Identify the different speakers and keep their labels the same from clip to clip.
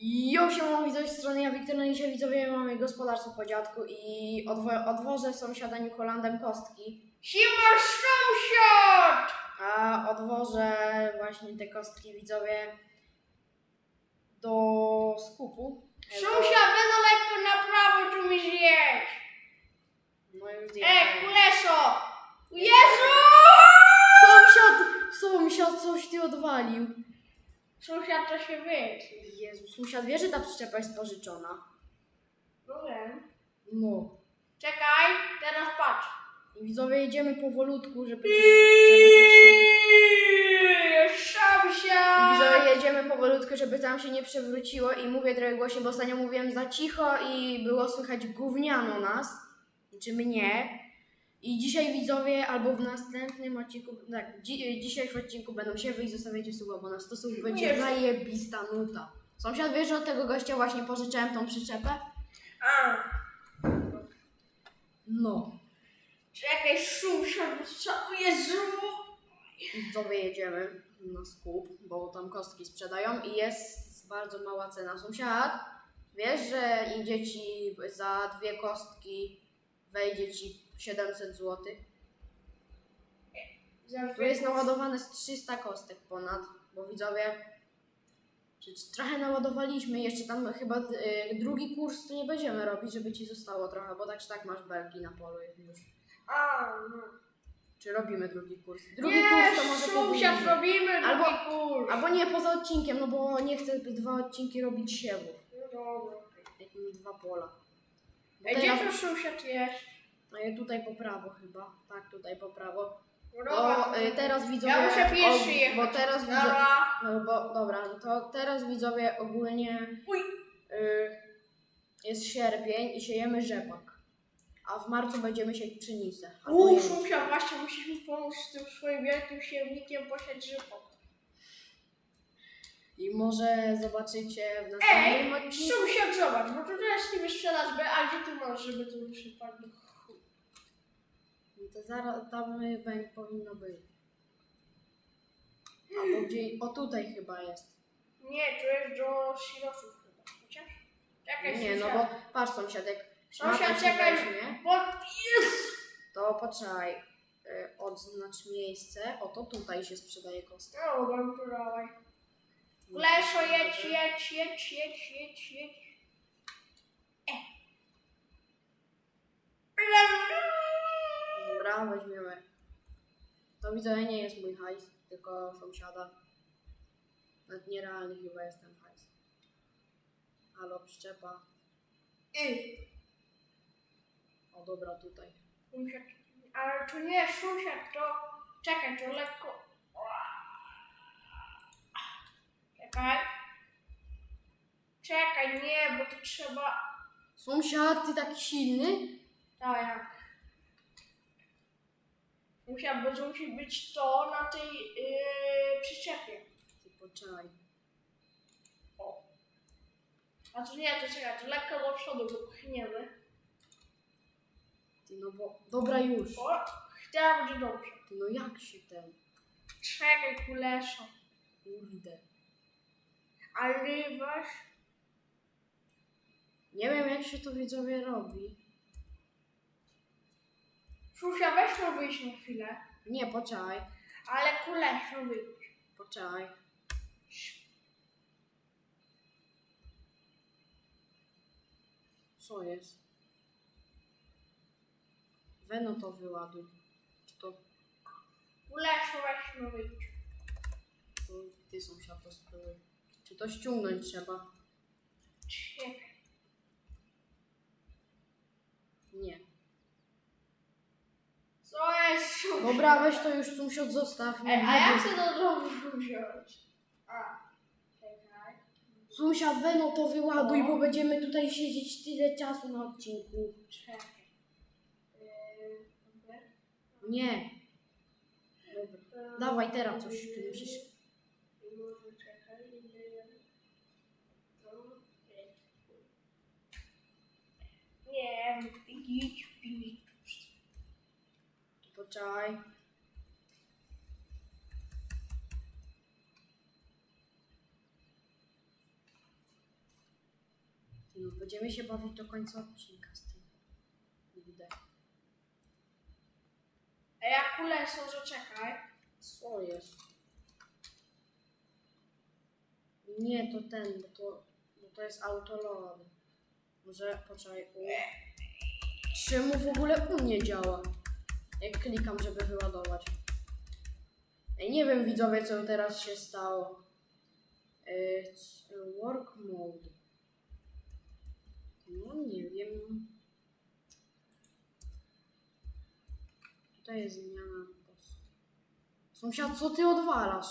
Speaker 1: Jo, siema widzowie, z strony ja Wiktor, no dzisiaj widzowie mamy gospodarstwo po dziadku i odwo- odwożę sąsiada New Hollandem kostki,
Speaker 2: Siema sąsiad!
Speaker 1: a odwożę właśnie te kostki widzowie do skupu.
Speaker 2: Sąsiad, będę lekko na prawo tu mi zjeść.
Speaker 1: No już
Speaker 2: Ej,
Speaker 1: zjechałem.
Speaker 2: kuleso! Jezu!
Speaker 1: Sąsiad, sąsiad, coś ty odwalił.
Speaker 2: Sąsiad to się wytnie.
Speaker 1: Jezu, sąsiad wie, że ta przyczepa jest pożyczona.
Speaker 2: No wiem.
Speaker 1: No.
Speaker 2: Czekaj, teraz patrz.
Speaker 1: I widzowie jedziemy powolutku, żeby... żeby
Speaker 2: Sąsiad!
Speaker 1: Widzowie, jedziemy powolutku, żeby tam się nie przewróciło i mówię trochę głośno, bo ostatnio mówiłem za cicho i było słychać gówniano nas, czy mnie. I dzisiaj widzowie, albo w następnym odcinku, tak, dzi dzisiaj w odcinku będą się wyjść, zostawiajcie suba, bo na stosunku będzie
Speaker 2: Nie.
Speaker 1: zajebista nuta. Sąsiad wie, że od tego gościa właśnie pożyczałem tą przyczepę?
Speaker 2: A,
Speaker 1: No.
Speaker 2: czekaj, sąsiad, bo co? O Jezu!
Speaker 1: Widzowie jedziemy na skup, bo tam kostki sprzedają i jest bardzo mała cena. Sąsiad, wiesz, że idzie ci za dwie kostki wejdzie ci 700 zł? Tu jest naładowane z 300 kostek ponad, bo widzowie trochę naładowaliśmy, jeszcze tam chyba y, drugi kurs to nie będziemy robić, żeby ci zostało trochę, bo tak czy tak masz belki na polu już.
Speaker 2: A, no.
Speaker 1: Czy robimy drugi kurs? Drugi
Speaker 2: Nie,
Speaker 1: kurs to może
Speaker 2: sąsiad, robimy
Speaker 1: Albo-
Speaker 2: drugi kurs.
Speaker 1: Albo nie, poza odcinkiem, no bo nie chcę dwa odcinki robić siewów.
Speaker 2: No dobra.
Speaker 1: Jak mam dwa pola. Bo
Speaker 2: Ej, gdzie to sąsiad jest?
Speaker 1: No tutaj po prawo chyba. Tak, tutaj po prawo.
Speaker 2: No
Speaker 1: Bo y, teraz widzowie...
Speaker 2: Ja muszę pierwszy jechać.
Speaker 1: Bo teraz widzowie...
Speaker 2: Dobra.
Speaker 1: No bo dobra, no to teraz widzowie ogólnie
Speaker 2: Uj.
Speaker 1: y, jest sierpień i siejemy rzepak. A w marcu będziemy sieć pszenicę. albo
Speaker 2: Uuu,
Speaker 1: jęczmień.
Speaker 2: sąsiad, właśnie musisz mi pomóc z tym swoim wielkim siewnikiem posiać żywot.
Speaker 1: I może zobaczycie w następnym
Speaker 2: Ej,
Speaker 1: odcinku.
Speaker 2: sąsiad, zobacz, bo tu teraz niby sprzedaż B, a gdzie ty masz, żeby tu przypadł?
Speaker 1: To zaraz tam powinno być. Albo gdzie. O tutaj chyba jest.
Speaker 2: Nie, tu jest do silosów chyba, chociaż? Czekaj,
Speaker 1: Nie, no
Speaker 2: sąsiad.
Speaker 1: bo patrz sąsiadek.
Speaker 2: Sąsiad, czekaj,
Speaker 1: weźmie,
Speaker 2: bo jest!
Speaker 1: To poczekaj. y, Odznacz miejsce. Oto tutaj się sprzedaje kostek.
Speaker 2: No, mam tu dawaj. Leszo, jedź, jedź, jedź, jedź, jedź, jedź. E.
Speaker 1: Dobra, weźmiemy. To widzę, nie jest mój hajs, tylko sąsiada. Nawet nierealny chyba jest ten hajs. Halo, przyczepa.
Speaker 2: Y.
Speaker 1: O dobra, tutaj.
Speaker 2: Sąsiad, ale to nie sąsiad, to... Czekaj, to lekko... Czekaj. Czekaj, nie, bo to trzeba...
Speaker 1: Sąsiad, ty taki silny?
Speaker 2: Tak, jak? Musiał, bo musi być to na tej yy, przyczepie.
Speaker 1: Ty poczekaj.
Speaker 2: A to nie, to czekaj, to lekko do przodu go pchniemy.
Speaker 1: Ty no bo. Dobra już.
Speaker 2: O, chciała będzie dobrze.
Speaker 1: Ty no jak się ten.
Speaker 2: Czekaj, kuleszo.
Speaker 1: Kurde.
Speaker 2: Ale wasz...
Speaker 1: Nie wiem jak się to widzowie robi.
Speaker 2: Szusia, weź no wyjść na chwilę.
Speaker 1: Nie, poczekaj.
Speaker 2: Ale kuleszo wyjść.
Speaker 1: Poczekaj. Co jest? Weno to wyładuj. Czy to,
Speaker 2: Kuleszo, weź no wyjść.
Speaker 1: to ty sąsiad to spróbuj. Czy to ściągnąć trzeba?
Speaker 2: Czekaj.
Speaker 1: Nie.
Speaker 2: Jest?
Speaker 1: Dobra, weź to już sąsiad zostaw.
Speaker 2: Ej, a
Speaker 1: nie
Speaker 2: ja
Speaker 1: bój.
Speaker 2: chcę do domu wziąć. A. Czekaj.
Speaker 1: Sąsiad, Weno to wyładuj, bo będziemy tutaj siedzieć tyle czasu na odcinku.
Speaker 2: Czekaj. Yy, dobra.
Speaker 1: Nie. Dobra.
Speaker 2: Yy,
Speaker 1: Dawaj teraz coś, ty musisz.
Speaker 2: Może czekaj. yy. Nie, idź, idź.
Speaker 1: Ty, No, będziemy się bawić do końca odcinka z tym. Kurde.
Speaker 2: A jak kulesą, że czekaj.
Speaker 1: Co jest? Nie, to ten, bo to, bo to jest autoload. Może, poczekaj, u... Czemu w ogóle u mnie działa? Jak klikam, żeby wyładować. Ej, nie wiem widzowie, co teraz się stało. C- work mode. No nie wiem. Tutaj jest zmiana post. Sąsiad, co ty odwalasz?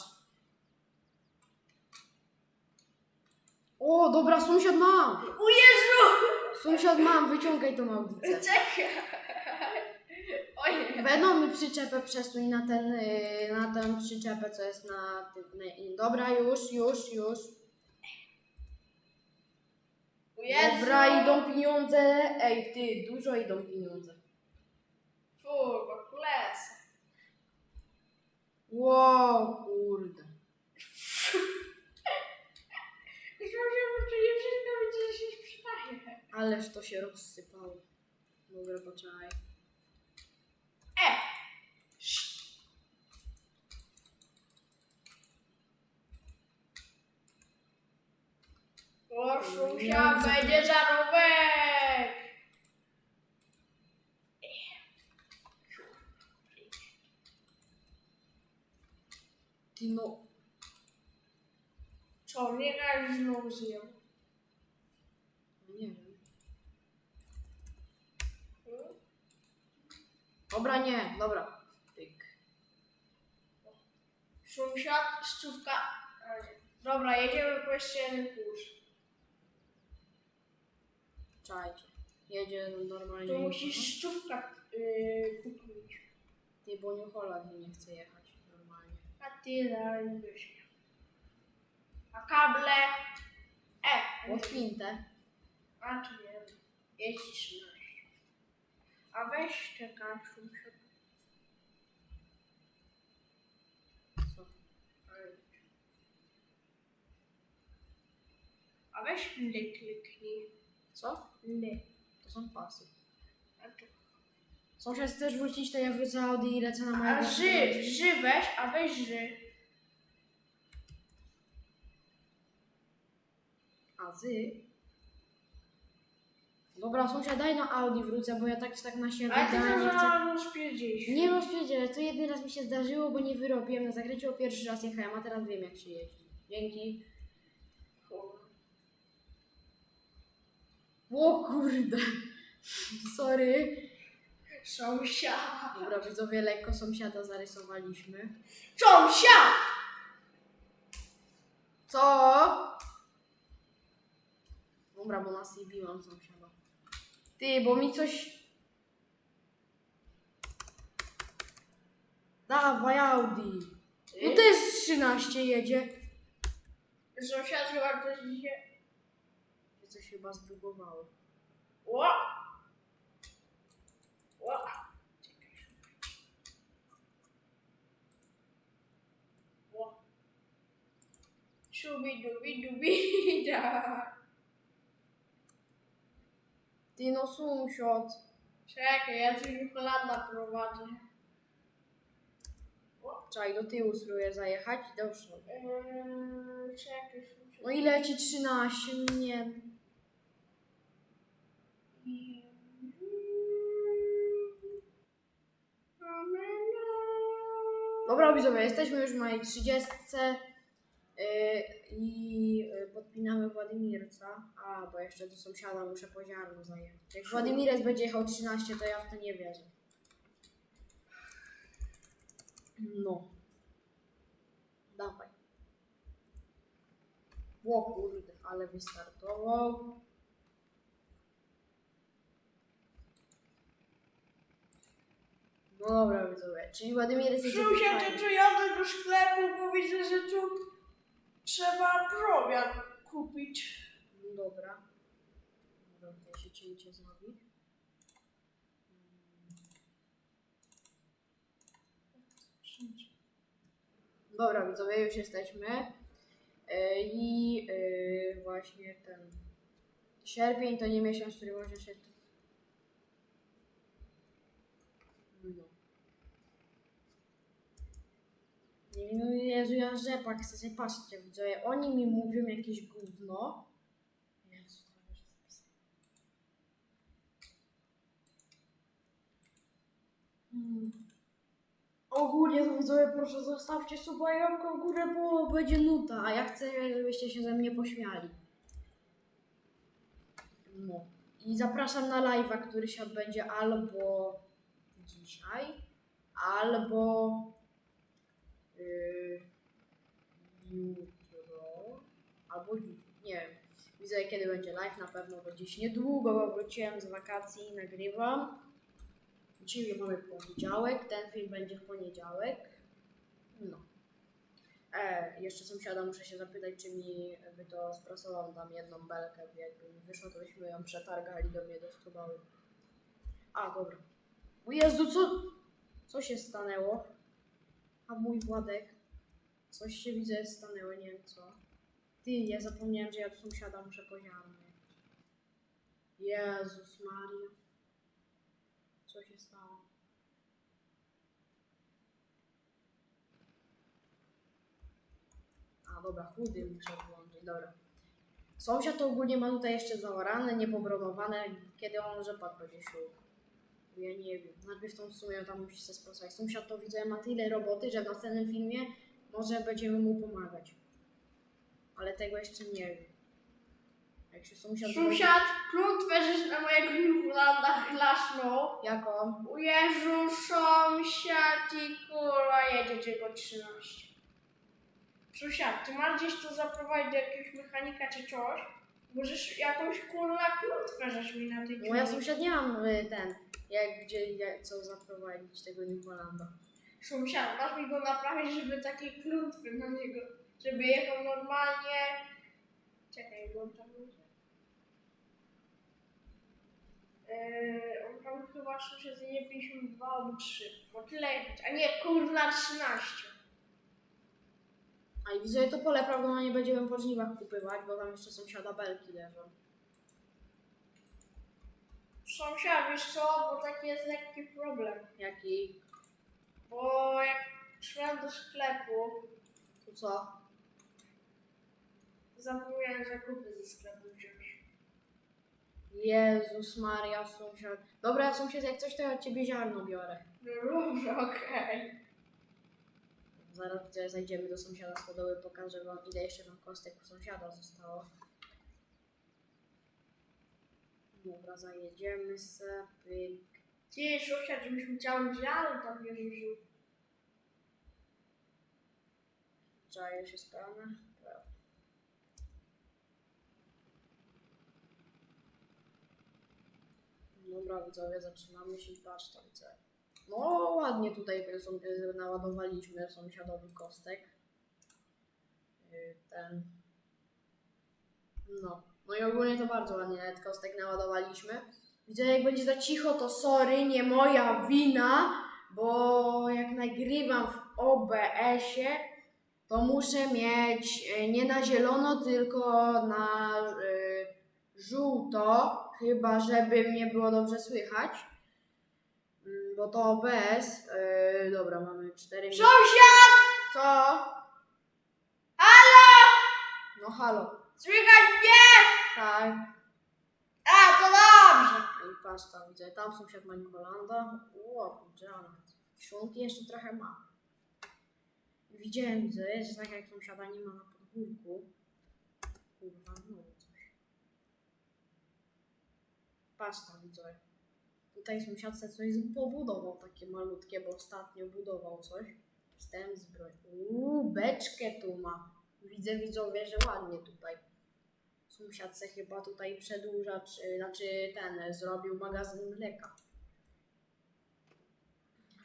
Speaker 1: O, dobra, sąsiad mam!
Speaker 2: Jezu!
Speaker 1: Sąsiad mam, wyciągaj tą audicę.
Speaker 2: Czekaj. Ojej.
Speaker 1: Venom mi przyczepę przesuń na ten, yy, na tę przyczepę, co jest na tym. Na, dobra, już, już, już.
Speaker 2: O Jezu.
Speaker 1: Dobra, idą pieniądze. Ej, ty, dużo idą pieniądze.
Speaker 2: Kurwa, kulesa.
Speaker 1: Wow, kurde.
Speaker 2: Już że nie wszystko będzie się przydaje.
Speaker 1: Ależ to się rozsypało. Dobra, poczekaj.
Speaker 2: E! O, Szusia, będzie żarówek!
Speaker 1: Ty no,
Speaker 2: Co, nie raz znowu zjem?
Speaker 1: nie wiem. Dobra, nie, dobra. Pyk.
Speaker 2: Sąsiad, stówka. Dobra, jedziemy po jeszcze jeden kurz.
Speaker 1: Czajcie. Jedzie normalnie.
Speaker 2: Tu musisz stówka yy, kupić.
Speaker 1: Ty, bo New Holland mi nie chce jechać normalnie.
Speaker 2: A ty dalej byś. A kable? E!
Speaker 1: Podpinte.
Speaker 2: A czy nie. Jedź 13. A weź czekaj, sąsiad.
Speaker 1: Co?
Speaker 2: A weź le kliknij.
Speaker 1: Co?
Speaker 2: Le.
Speaker 1: To są pasy.
Speaker 2: A, to...
Speaker 1: Sąsiad chcesz wrócić, to ja wrócę Audi i lecę na
Speaker 2: a
Speaker 1: mojego.
Speaker 2: ży, ży weź, a weź ży.
Speaker 1: A zy. Dobra, sąsiad, daj na Audi wrócę, bo ja tak tak na siebie
Speaker 2: Ale ty
Speaker 1: dałem, nie chcę.
Speaker 2: to rozpierdzisz.
Speaker 1: Nie rozpierdzielę, to jeden raz mi się zdarzyło, bo nie wyrobiłem na zakręcie, bo pierwszy raz jechałem, a teraz wiem jak się jeździ. Dzięki. O kurde. Sorry.
Speaker 2: Sąsiad.
Speaker 1: Dobra, widzowie, lekko sąsiada zarysowaliśmy.
Speaker 2: Sąsiad!
Speaker 1: Co? Dobra, bo na CV mam sąsiada. Ty, bo mi coś... Dawaj Audi. No też 13 jedzie.
Speaker 2: Sąsiad chyba coś się...
Speaker 1: Chyba zbugowało.
Speaker 2: Ło! Ło! Ło! Szubi dubi dubi da.
Speaker 1: Ty no sąsiad.
Speaker 2: Czekaj, ja tu już Holanda prowadzę.
Speaker 1: Czekaj, do tyłu spróbuję zajechać i do przodu.
Speaker 2: Eee, czekaj.
Speaker 1: No ile ci 13? No nie. Dobra widzowie, jesteśmy już w mojej 30 yy, i yy, podpinamy Władimirca. A, bo jeszcze do sąsiada muszę po ziarno zajechać. Jak Władimirec będzie jechał 13, to ja w to nie wierzę. No. Dawaj. O kurde, ale wystartował. No dobra widzowie, czyli Władimirec jedzie
Speaker 2: Sąsiad,
Speaker 1: fajnie.
Speaker 2: to tu jadę do sklepu, bo widzę, że tu trzeba prowiant kupić.
Speaker 1: No dobra. Dobra, tutaj się cięcie zrobi. Dobra, widzowie, już jesteśmy. Yy, I yy, właśnie ten. Sierpień to nie miesiąc, w którym można się... No. Nie wiem, no Jezu, ja rzepak sobie patrzcie, widzowie, oni mi mówią jakieś gówno. Jezu, to już zapisane. Hmm. Ogólnie to widzowie, proszę zostawcie suba i w górę, bo będzie nuta, a ja chcę, żebyście się ze mnie pośmiali. No. I zapraszam na live'a, który się odbędzie albo dzisiaj, albo jutro, albo dziś. Nie wiem. Widzę, kiedy będzie live, na pewno bo gdzieś niedługo, bo wróciłem z wakacji i nagrywam. Dzisiaj mamy poniedziałek, ten film będzie w poniedziałek. No. E, jeszcze sąsiada muszę się zapytać, czy mi by to sprasował tam jedną belkę, jakby mi wyszło, to byśmy ją przetargali do mnie do. A, dobra. O Jezu, co? Co się stanęło? A mój Władek? Coś się widzę stanęło, nie wiem co. Ty, ja zapomniałem, że ja do sąsiada muszę poziomie. Jezus Maria. Co się stało? A dobra, chudy muszę włączyć, dobra. Sąsiad to ogólnie ma tutaj jeszcze zaorane, niepobronowane. Kiedy on rzepak będzie sił? Ja nie wiem. Najpierw tą sumie tam musi się sprostać. Sąsiad to widzę ma tyle roboty, że w następnym filmie może będziemy mu pomagać. Ale tego jeszcze nie wiem. Jak się sąsiad...
Speaker 2: Sąsiad, klątwę, żeś na mojego Newlanda chlasnął.
Speaker 1: Jaką?
Speaker 2: U Jezu, sąsiad i kurwa jedzie tylko 13. Sąsiad, ty masz gdzieś to zaprowadzić do jakiegoś mechanika czy coś? Możesz jakąś kurwa klątwę żeś mi na tej
Speaker 1: No ja sąsiad nie mam y, ten, jak gdzie, jak, co zaprowadzić tego Nikolanda.
Speaker 2: Sąsiad, masz mi go naprawić, żeby takie klątwy na niego, żeby jechał normalnie. Czekaj, bo on tam będzie. Yy, on tam chyba sąsiad nie 52 albo 3. Bo tyle. A nie, kurwa 13.
Speaker 1: A i widzę, to pole prawdopodobnie będziemy po żniwach kupywać, bo tam jeszcze sąsiada belki leżą.
Speaker 2: Sąsiad, wiesz co, bo taki jest lekki problem.
Speaker 1: Jaki?
Speaker 2: Bo jak szłem do sklepu,
Speaker 1: To co?
Speaker 2: zapomniałem zakupy ze sklepu wziąć.
Speaker 1: Jezus Maria, sąsiad. Dobra, sąsiad, jak coś, to ja od ciebie ziarno biorę.
Speaker 2: No dobrze, okej.
Speaker 1: Zaraz widzę, zajdziemy do sąsiada stodoły, pokażę wam, ile jeszcze tam kostek u sąsiada zostało. Dobra, zajedziemy se, pyk.
Speaker 2: Ty, sąsiad, żebyśmy cały ziarno tam nie zużył.
Speaker 1: Czaję się spełnę. Dobra, widzowie, zatrzymamy się i patrz tam co. No ładnie tutaj są, y, naładowaliśmy sąsiadowi kostek. Y, Ten. No. No i ogólnie to bardzo ładnie kostek naładowaliśmy. Widzę, jak będzie za cicho, to sorry, nie moja wina, bo jak nagrywam w OBS-ie, to muszę mieć y, nie na zielono, tylko na y, żółto, chyba żeby mnie było dobrze słychać. Bo to OBS. y, dobra, mamy 4 minuty.
Speaker 2: Sąsiad!
Speaker 1: Co?
Speaker 2: Halo!
Speaker 1: No halo.
Speaker 2: Słychać mnie!
Speaker 1: Tak.
Speaker 2: A, to dobrze.
Speaker 1: I patrz tam, widzę, tam sąsiad ma Nikolanda. O, kurczę, Szunki jeszcze trochę ma. Widziałem, widzę, że tak jak sąsiada nie ma na podwórku. Kurwa, no coś. Patrz tam, widzę. Tutaj sąsiad se coś pobudował, takie malutkie, bo ostatnio budował coś. Wstęp zbroj. Uuu, beczkę tu ma. Widzę, widzowie, że ładnie tutaj. Sąsiad se chyba tutaj przedłużacz, y, znaczy ten, zrobił magazyn mleka.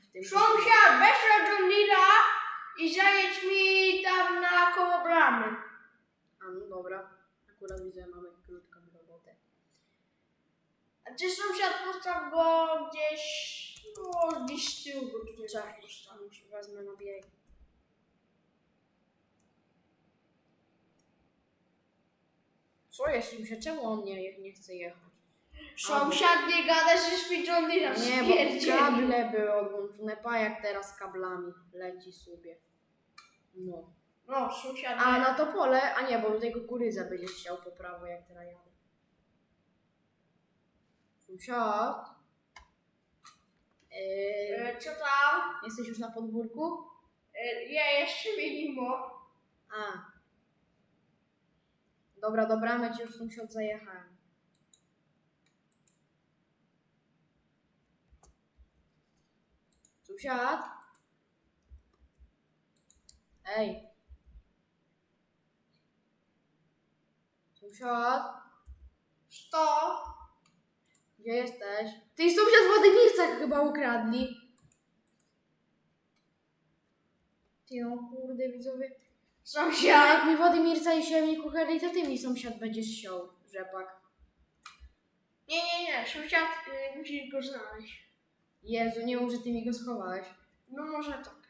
Speaker 1: W tym
Speaker 2: Sąsiad, weź John Deere'a i zajedź mi tam na koło bramy.
Speaker 1: A no dobra, akurat widzę, mamy.
Speaker 2: A ty sąsiad postaw go gdzieś, no gdzieś z tyłu go tutaj
Speaker 1: Czekaj,
Speaker 2: postaw.
Speaker 1: już wezmę na bieg. Co jest sąsiad? Czemu on nie, nie chce jechać?
Speaker 2: Sąsiad nie gada, że szpiczony raz
Speaker 1: Nie, bo kable były odłączone, pajak teraz kablami leci sobie. No.
Speaker 2: No, sąsiad.
Speaker 1: A na to pole, a nie, bo do tego kukurydza będziesz chciał po prawo, jak teraz jadę. Sąsiad? Yy,
Speaker 2: E, Co tam?
Speaker 1: jesteś już na podwórku?
Speaker 2: E, Ja jeszcze minimum.
Speaker 1: A. Dobra, do bramy ci już sąsiad zajechałem. Sąsiad? Ej. Sąsiad?
Speaker 2: Co?
Speaker 1: Gdzie jesteś? Ty i sąsiad w Władimircach chyba ukradli. Ty no kurde widzowie.
Speaker 2: Sąsiad.
Speaker 1: Jak mi Władimirca i siewnik ukradli, to ty mi sąsiad będziesz siął, rzepak.
Speaker 2: Nie, nie, nie, sąsiad y, musisz go znaleźć.
Speaker 1: Jezu, nie mów, że ty mi go schowałeś.
Speaker 2: No może tak.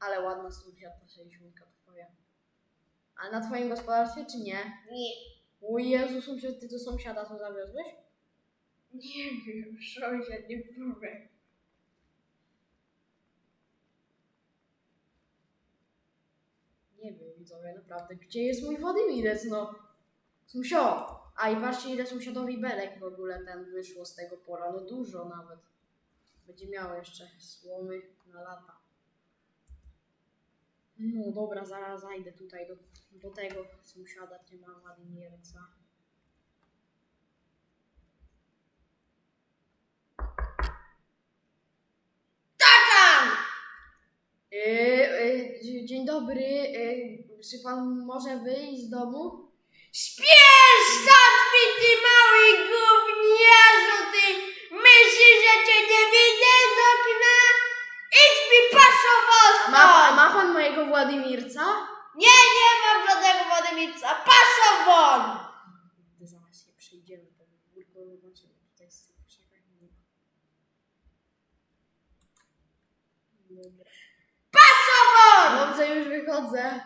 Speaker 1: Ale ładna sąsiad ta sześćdziesiątka twoja. A na twoim gospodarstwie czy nie?
Speaker 2: Nie.
Speaker 1: O Jezu, sąsiad, ty tu sąsiada to zawiozłeś?
Speaker 2: Nie wiem, sąsiad nie powie.
Speaker 1: Nie wiem, widzowie, naprawdę. Gdzie jest mój Władimirec, no? Sąsiad! A i patrzcie, ile sąsiadowi belek w ogóle ten wyszło z tego pola. No dużo nawet. Będzie miał jeszcze słomy na lata. No dobra, zaraz zajdę tutaj do, do tego sąsiada, gdzie ma Władimirca.
Speaker 2: Tatan!
Speaker 1: Yy, yy, dzie- dzień dobry. Yy, czy pan może wyjść z domu?
Speaker 2: Spiesz stąd mi ty mały gówniarzu, ty myślisz, że cię nie widzę z okna? Idź mi paszowo
Speaker 1: A ma, ma pan mojego Władimirca?
Speaker 2: Nie, nie mam żadnego Władimira, paszowo!
Speaker 1: Kurde, zaraz się przejdziemy po podwórku, zobaczymy tutaj z tych krzakach nie ma. Dobra.
Speaker 2: Paszowo!
Speaker 1: Dobrze, już wychodzę.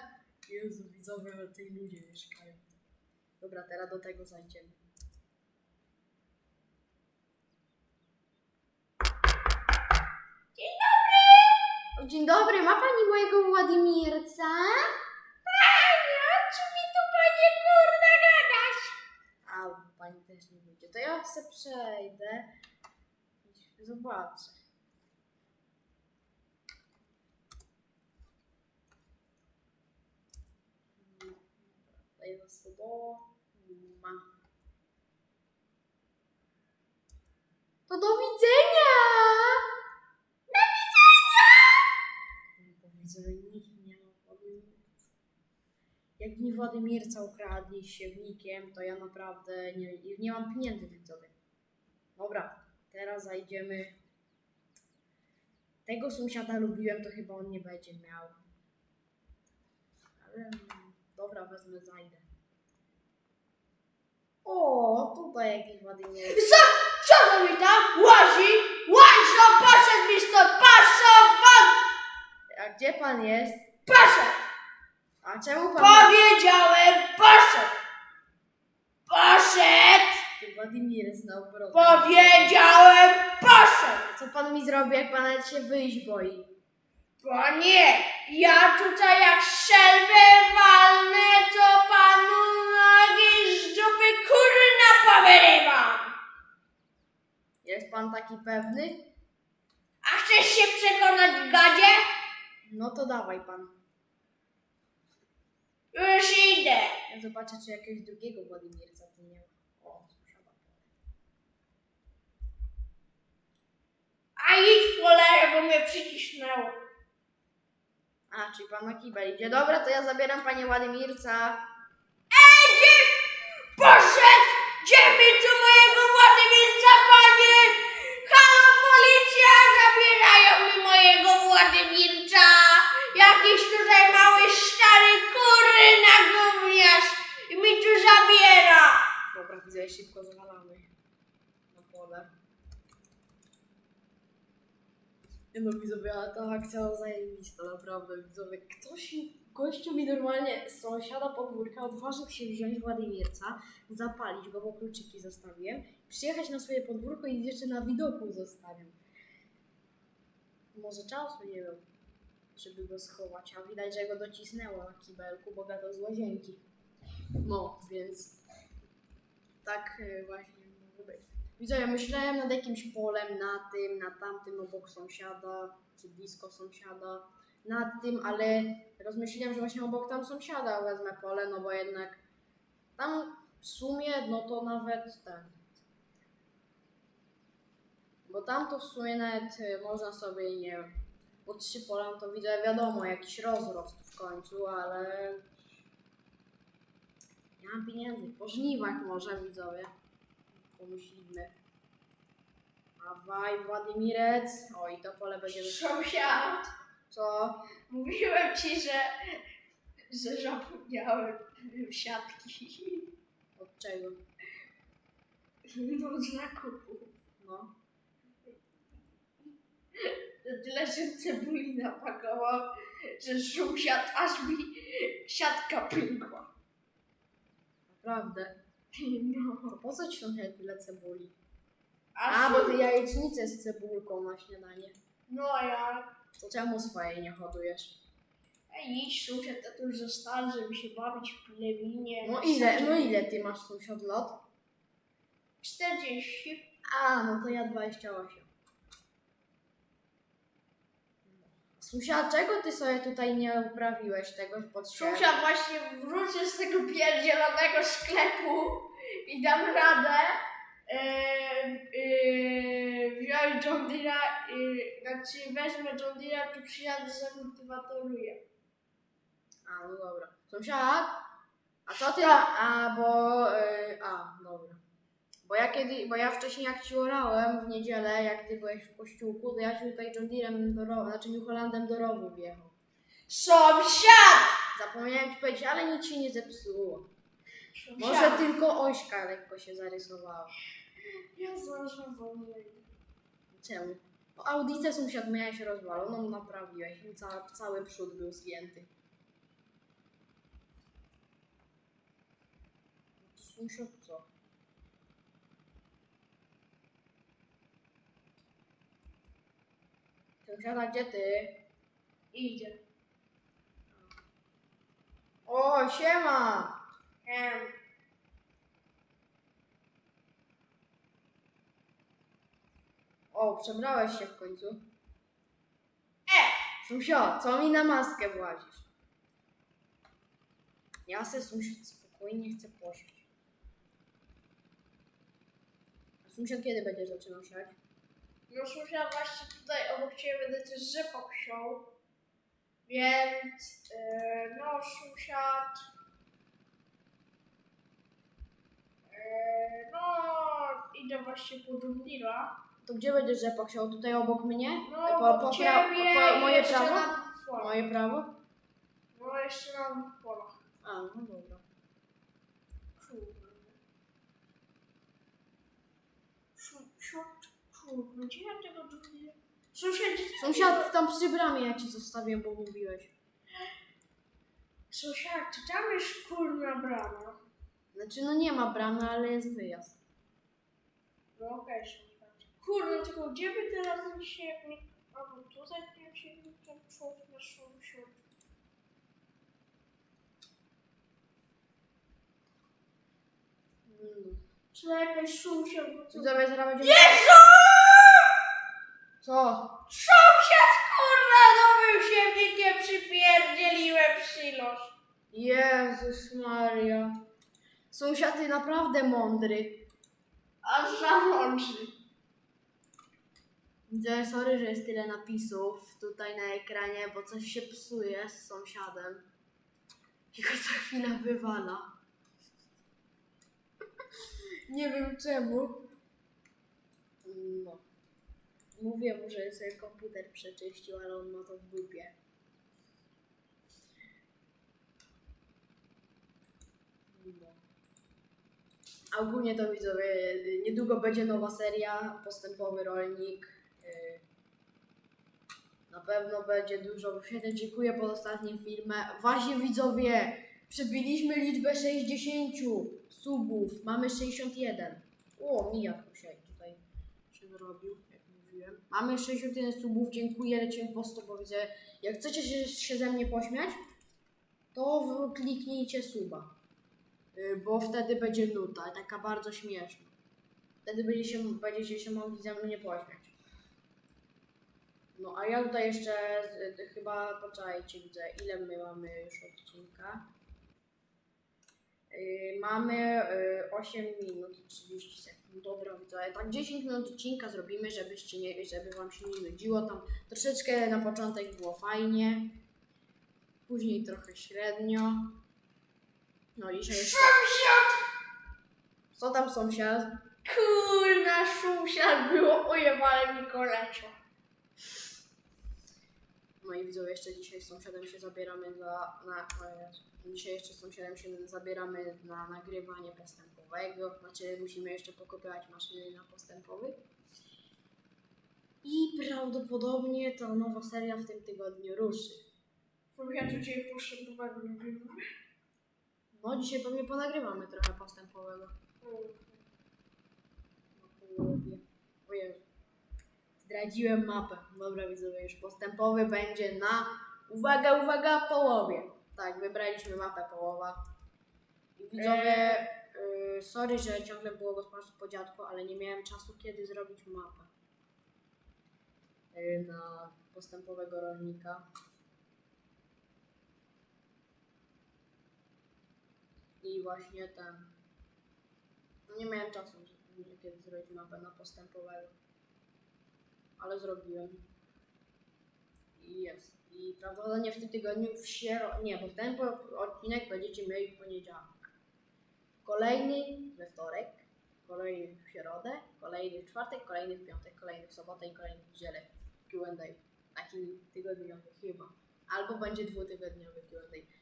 Speaker 1: Jezu, widzowie, ale tej ludzie mieszkają. Dobra, teraz do tego zajdziemy.
Speaker 2: Dzień dobry!
Speaker 1: Dzień dobry, ma pani mojego Władimirca?
Speaker 2: Panie, o czym mi tu panie kurde gadasz?
Speaker 1: A, pani też nie będzie. To ja se przejdę i zobaczę. To do widzenia! Do widzenia! Nie powiedział. Jak mi Władimirca ukradli siewnikiem, to ja naprawdę nie, nie mam pieniędzy widzowie. Dobra, teraz zajdziemy. Tego sąsiada lubiłem, to chyba on nie będzie miał. Ale dobra, wezmę, zajdę. O, tutaj jakiś Władimir.
Speaker 2: Co? Co to mi tam? Łazi? Łaź, no poszedł mi stąd, paszowo!
Speaker 1: A gdzie pan jest?
Speaker 2: Poszedł!
Speaker 1: A czemu pan...
Speaker 2: Powiedziałem, poszedł! Poszedł!
Speaker 1: Ty Władimir znowu brodę.
Speaker 2: Powiedziałem, poszedł!
Speaker 1: A co pan mi zrobi, jak pan nawet się wyjść boi?
Speaker 2: Panie, ja tutaj jak szelbę walnę, to panu nogi z dupy kurna powyrywam!
Speaker 1: Jest pan taki pewny?
Speaker 2: A chcesz się przekonać, gadzie?
Speaker 1: No to dawaj pan.
Speaker 2: Już idę.
Speaker 1: Ja zobaczę, czy jakiegoś drugiego Władimirca tu nie ma. O, słyszałam.
Speaker 2: A idź w cholerę, bo mnie przycisnęło.
Speaker 1: A, czyli pan na kibel idzie. Dobra, to ja zabieram panie Władimirca.
Speaker 2: Gdzie poszedł? Gdzie mi tu mojego Władimirca, panie? Halo, policja! Zabierają mi mojego Władimirca! Jakiś tutaj mały, stary kurna gówniarz i mi tu zabiera!
Speaker 1: Dobra, widzę, szybko zawalamy na pole. Nie no, widzowie, ale ta akcja zajebista, naprawdę, widzowie. Ktoś Gościu mi normalnie sąsiada podwórka odważył się wziąć Władimirca, zapalić go, bo kluczyki zostawiłem, przyjechać na swoje podwórko i jeszcze na widoku zostawił. Może czasu nie wiem, żeby go schować, a widać, że go docisnęło na kibelku, bo gadał z łazienki. No, więc tak y, właśnie. Widzę, ja myślałem nad jakimś polem, na tym, na tamtym obok sąsiada, czy blisko sąsiada, nad tym, ale rozmyśliłem, że właśnie obok tam sąsiada wezmę pole, no bo jednak tam w sumie, no to nawet ten. Bo tam to w sumie nawet y, można sobie, nie wiem, po trzy pola no to widzę, wiadomo, jakiś rozrost w końcu, ale nie mam pieniędzy. Po żniwach może, widzowie. Pomyślimy. Awaj, Władimirec. Oj, to pole będzie...
Speaker 2: Sąsiad,
Speaker 1: Co?
Speaker 2: mówiłem ci, że, że zapomniałem siatki
Speaker 1: Od czego?
Speaker 2: do zakupów.
Speaker 1: No.
Speaker 2: Tyle, że cebuli napakował, że sąsiad aż mi siatka pękła.
Speaker 1: Naprawdę.
Speaker 2: No.
Speaker 1: Po co ci sąsiad tyle cebuli?
Speaker 2: Aż
Speaker 1: A, bo ty jajecznicę z cebulką na śniadanie.
Speaker 2: No ja.
Speaker 1: To czemu swojej nie hodujesz?
Speaker 2: Ej, idź sąsiad, a to już za stary, żeby się bawić w pleminie.
Speaker 1: No ile, no ile ty masz sąsiad lat?
Speaker 2: 40.
Speaker 1: A, no to ja 28. Sąsiad, czego ty sobie tutaj nie uprawiłeś tego pod ścianą?
Speaker 2: Sąsiad właśnie wrócę z tego pierdzielonego sklepu i dam radę yy, yy, wziąć John Deere'a, yy, znaczy wezmę John Deere'a, tu przyjadę, zakultywatoruję.
Speaker 1: A, no dobra. Sąsiad? A co ty na... A, bo... y, a, dobra. Bo ja kiedy... Bo ja wcześniej jak ci orałem w niedzielę, jak ty byłeś w kościółku, to ja ci tutaj John Deerem do rowu, znaczy New Hollandem do rowu wjechał.
Speaker 2: Sąsiad!
Speaker 1: Zapomniałem ci powiedzieć, ale nic się nie zepsuło.
Speaker 2: Sąsiad.
Speaker 1: Może tylko ośka lekko się zarysowała.
Speaker 2: Ja zarządzam.
Speaker 1: Czemu? O, audicę sąsiad miałeś rozwaloną, naprawiłeś. i Ca, cały przód był zgięty. Sąsiad co? Sąsiada, gdzie ty?
Speaker 2: Idzie.
Speaker 1: O, siema!
Speaker 2: Em,
Speaker 1: O, przebrałeś się w końcu.
Speaker 2: E!
Speaker 1: Sąsiad, co mi na maskę włazisz? Ja se sąsiad spokojnie chcę posiać. A kiedy będzie zaczynał siać?
Speaker 2: No sąsiad właśnie tutaj obok ciebie będę też rzepak wsiął. Więc yy, no sąsiad. Yy, no idę właśnie po Dundira.
Speaker 1: To gdzie będziesz rzepak siał? Tutaj obok mnie?
Speaker 2: No
Speaker 1: po,
Speaker 2: po, ciebie
Speaker 1: po, po moje
Speaker 2: jeszcze
Speaker 1: prawo?
Speaker 2: na dwóch polach.
Speaker 1: Moje prawo?
Speaker 2: No jeszcze na dwóch polach.
Speaker 1: A, no dobra.
Speaker 2: Kurde. Sąsiad, gdzie ja tego Dundira? Sąsiad, gdzie ty
Speaker 1: Sąsiad tam przy bramie ja ci zostawiłem, bo mówiłeś.
Speaker 2: Sąsiad, czy tam jest kurna brama?
Speaker 1: Znaczy no nie ma bramy, ale jest wyjazd.
Speaker 2: No okej, sąsiad. Kurde, tylko gdzie by teraz się jak mi... Albo tutaj nie się ten człowiek na sąsiad.
Speaker 1: Mm.
Speaker 2: Jakaś sąsiad, bo co...
Speaker 1: Widzowie, zaraz będziemy...
Speaker 2: Jezu!
Speaker 1: Co?
Speaker 2: Był się mnie nie przypierdzieliłem w silosz.
Speaker 1: Jezus Maria. Sąsiad, ty naprawdę mądry.
Speaker 2: Aż zamączy.
Speaker 1: Widzę, sorry, że jest tyle napisów tutaj na ekranie, bo coś się psuje z sąsiadem. I go co chwila wywala. Nie wiem czemu. No. Mówię mu, że sobie komputer przeczyścił, ale on ma to w dupie. No. A ogólnie to widzowie, niedługo będzie nowa seria, postępowy rolnik. Na Na pewno będzie dużo wyświetleń. Dziękuję pod ostatnim filmem. Właśnie widzowie, przebiliśmy liczbę 60 subów. Mamy 61. O, mijak się tutaj się zrobił, jak mówiłem. Mamy 61 subów, dziękuję, lecimy po 100, bo widzę, jak chcecie się, się ze mnie pośmiać, to kliknijcie suba. Y, Bo wtedy będzie nuta, taka bardzo śmieszna. Wtedy będziecie, się- będziecie się mogli ze mnie pośmiać. No a ja tutaj jeszcze z, chyba, poczekajcie, widzę, ile my mamy już odcinka. Yy, mamy y, 8 minut 30 sekund. Dobra, widzę, tak 10 minut odcinka zrobimy, żebyście nie, żeby wam się nie nudziło. Tam troszeczkę na początek było fajnie, później trochę średnio. No dzisiaj jeszcze...
Speaker 2: Sąsiad!
Speaker 1: Co tam sąsiad?
Speaker 2: Kurna, sąsiad było ujebane mi koleczo.
Speaker 1: No i widzowie, jeszcze dzisiaj z sąsiadem się zabieramy za. Na, Jezu. Dzisiaj jeszcze z sąsiadem się zabieramy na nagrywanie postępowego. Znaczy, musimy jeszcze pokopiować maszyny na postępowy. I prawdopodobnie ta nowa seria w tym tygodniu ruszy.
Speaker 2: Sąsiad dzisiaj nie wiem.
Speaker 1: No, dzisiaj pewnie ponagrywamy trochę postępowego. O Jezu. Zdradziłem mapę. Dobra, widzowie, już postępowy będzie na. Uwaga, uwaga, połowie. Tak, wybraliśmy mapę połowa. I widzowie, y, sorry, że ciągle było gospodarstwo po dziadku, ale nie miałem czasu, kiedy zrobić mapę y, na postępowego rolnika. I właśnie ten. No nie miałem czasu, kiedy zrobić mapę na postępowego. Ale zrobiłem. I jest. I prawdopodobnie w tym tygodniu w siero... Nie, bo ten po- odcinek będziecie mieli w poniedziałek. Kolejny we wtorek, kolejny w środę, kolejny w czwartek, kolejny w piątek, kolejny w sobotę i kolejny w niedzielę. Q&A. Taki tygodniowy chyba. Albo będzie dwutygodniowy Q&A.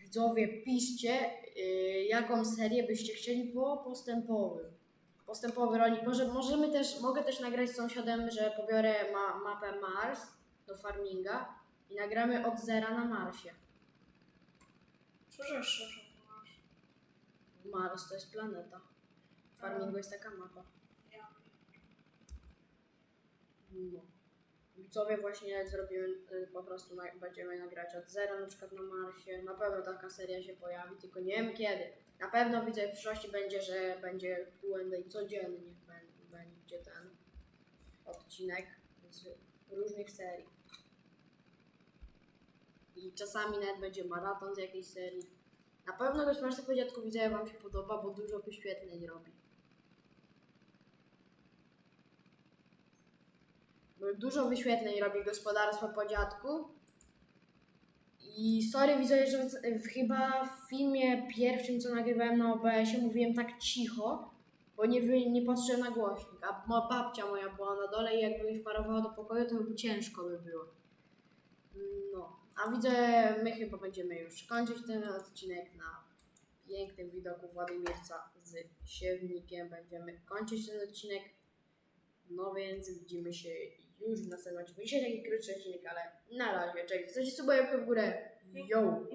Speaker 1: Widzowie, piszcie, yy, jaką serię byście chcieli po postępowym. Postępowy rolnik. Może, możemy też, mogę też nagrać z sąsiadem, że pobiorę ma, mapę Mars do farminga i nagramy od zera na Marsie.
Speaker 2: Że szczerze masz?
Speaker 1: Mars to jest planeta. W farmingu jest taka mapa.
Speaker 2: Ja.
Speaker 1: No. Widzowie właśnie zrobimy, y, po prostu na, będziemy nagrać od zera na przykład na Marsie. Na pewno taka seria się pojawi, tylko nie wiem kiedy. Na pewno widzę w przyszłości będzie, że będzie Q&A codziennie bę- będzie ten odcinek z różnych serii. I czasami nawet będzie maraton z jakiejś serii. Na pewno gospodarstwo po dziadku widzę wam się podoba, bo dużo wyświetleń robi. Bo Dużo wyświetleń robi gospodarstwo po dziadku. I sorry widzowie, że chyba w filmie pierwszym, co nagrywałem na OBS-ie, mówiłem tak cicho, bo nie, nie patrzyłem na głośnik. A mo- babcia moja była na dole i jakby mi wparowała do pokoju, to by ciężko by było. No, a widzę, my chyba będziemy już kończyć ten odcinek na pięknym widoku Władimirca z siewnikiem. Będziemy kończyć ten odcinek. No więc widzimy się już w następnym odcinku. Dzisiaj taki krótszy odcinek, ale na razie. Cześć. Chcecie suba w górę? Yo!